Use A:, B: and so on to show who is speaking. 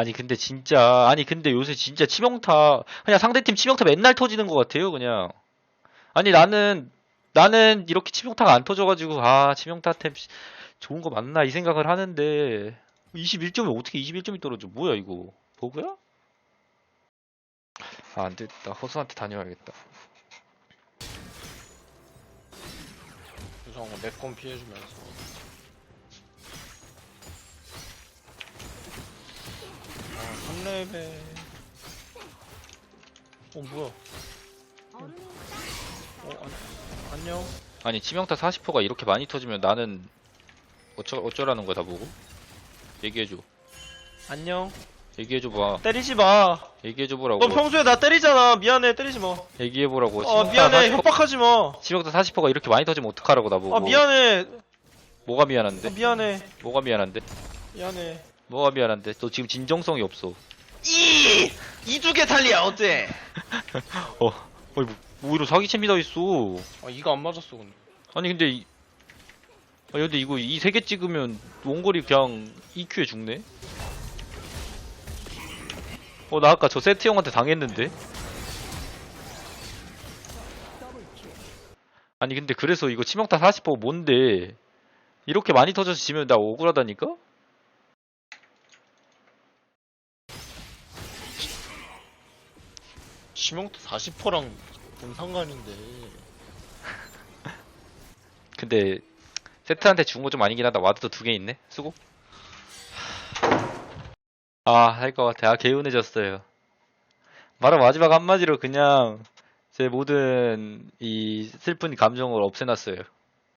A: 아니 근데 진짜 아니 근데 요새 진짜 치명타 그냥 상대팀 치명타 맨날 터지는 것 같아요 그냥. 아니 나는 나는 이렇게 치명타가 안 터져가지고 아 치명타 템 씨, 좋은 거 맞나 이 생각을 하는데. 21점이 어떻게 21점이 떨어져? 뭐야 이거? 버그야? 아 안되겠다. 허수한테 다녀야겠다.
B: 유성아 맥건 피해주면서 아 3레벨 어 뭐야? 어 안, 안녕.
A: 아니 치명타 40%가 이렇게 많이 터지면 나는 어쩌, 어쩌라는 거야 다 보고? 얘기해줘.
B: 안녕.
A: 얘기해줘 봐.
B: 때리지 마너
A: 얘기해줘 보라고.
B: 평소에 나 때리잖아. 미안해. 때리지 마어
A: 얘기해 보라고.
B: 미안해.
A: 40%
B: 협박하지 마아
A: 치명타 40%가 이렇게 많이 터지면 어떡하라고 나보고.
B: 미안해.
A: 뭐가
B: 아,
A: 미안한데?
B: 미안해.
A: 뭐가 미안한데?
B: 미안해.
A: 뭐가 미안한데? 너 지금 진정성이 없어
B: 이! 이두개 달리야 어때?
A: 어 어이 뭐, 뭐 이런 사기챔이 다 있어
B: 아 이거 안 맞았어 근데
A: 아니 근데 이 아니 근데 이거 이 세 개 찍으면 원거리 그냥 EQ에 죽네? 어 나 아까 저 세트 형한테 당했는데? 아니 근데 그래서 이거 치명타 40% 뭔데 이렇게 많이 터져서 지면 나 억울하다니까?
B: 지명타 40%랑 뭔 상관인데.
A: 근데 세트한테 준 거 좀 아니긴 하다. 와드도 두 개 있네? 수고? 아 할 것 같아. 아 개운해졌어요. 바로 마지막 한마디로 그냥 제 모든 이 슬픈 감정을 없애놨어요